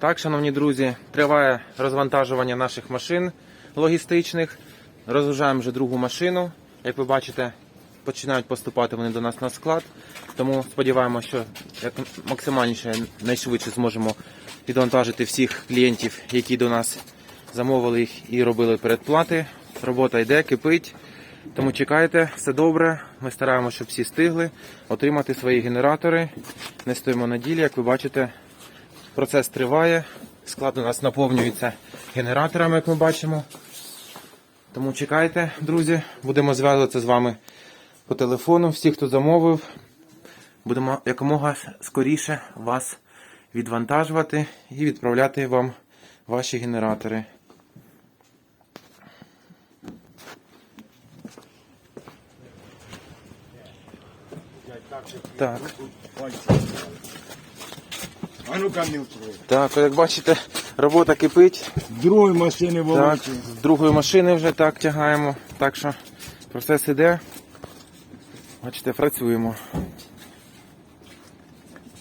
Так, шановні друзі, триває розвантажування наших машин логістичних. Розгружаємо вже другу машину. Як ви бачите, починають поступати вони до нас на склад. Тому сподіваємося, що як максимальніше найшвидше зможемо відвантажити всіх клієнтів, які до нас замовили їх і робили передплати. Робота йде, кипить. Тому чекайте, все добре. Ми стараємося, щоб всі стигли отримати свої генератори. Не стоїмо на ділі, як ви бачите, Процес триває. Склад у нас наповнюється генераторами, як ми бачимо. Тому чекайте, друзі, будемо зв'язуватися з вами по телефону. Всі, хто замовив, будемо якомога скоріше вас відвантажувати і відправляти вам ваші генератори. Так. А ну ка не втроє. Так, як бачите, робота кипить. Другої машини Так, волочі. з другої машини вже так тягаємо. Так що процес іде. Бачите, працюємо.